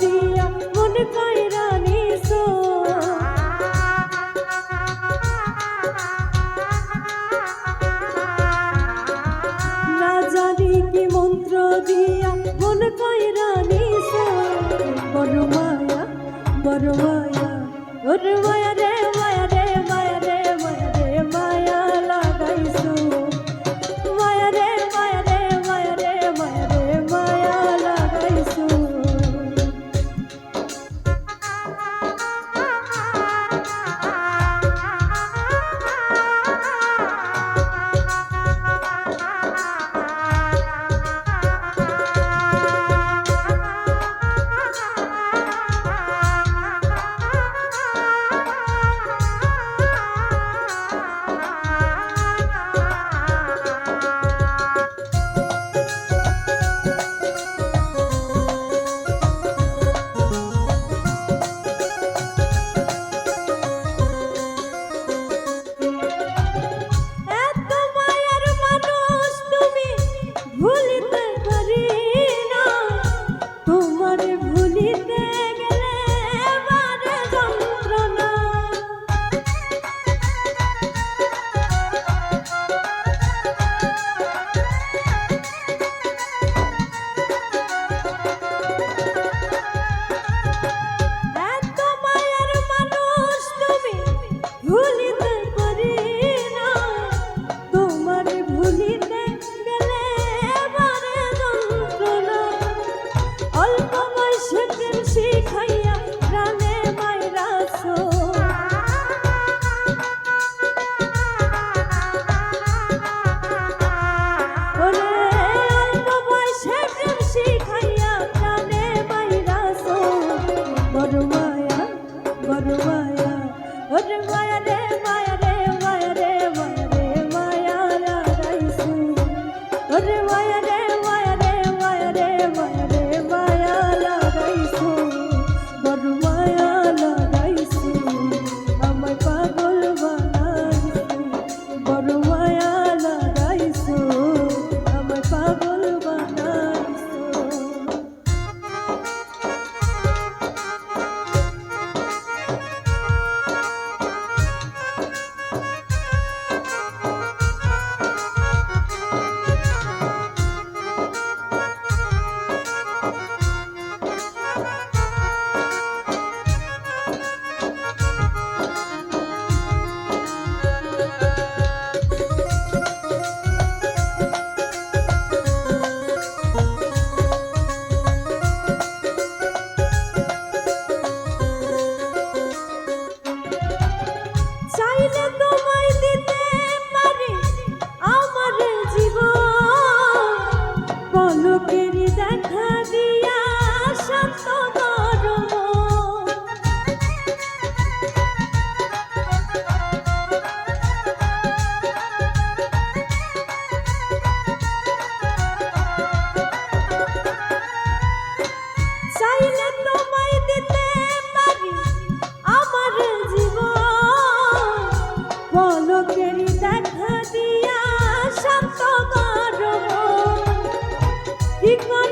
দিয়া মনে পায়রা নিছো। না জানি কি মন্ত্র দিয়া মনে পায়রা নিছো। বড় মায়া বড় মায়া, ওর মায়া ওরে মায়া কি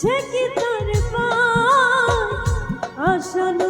সে কি তার পা আসলো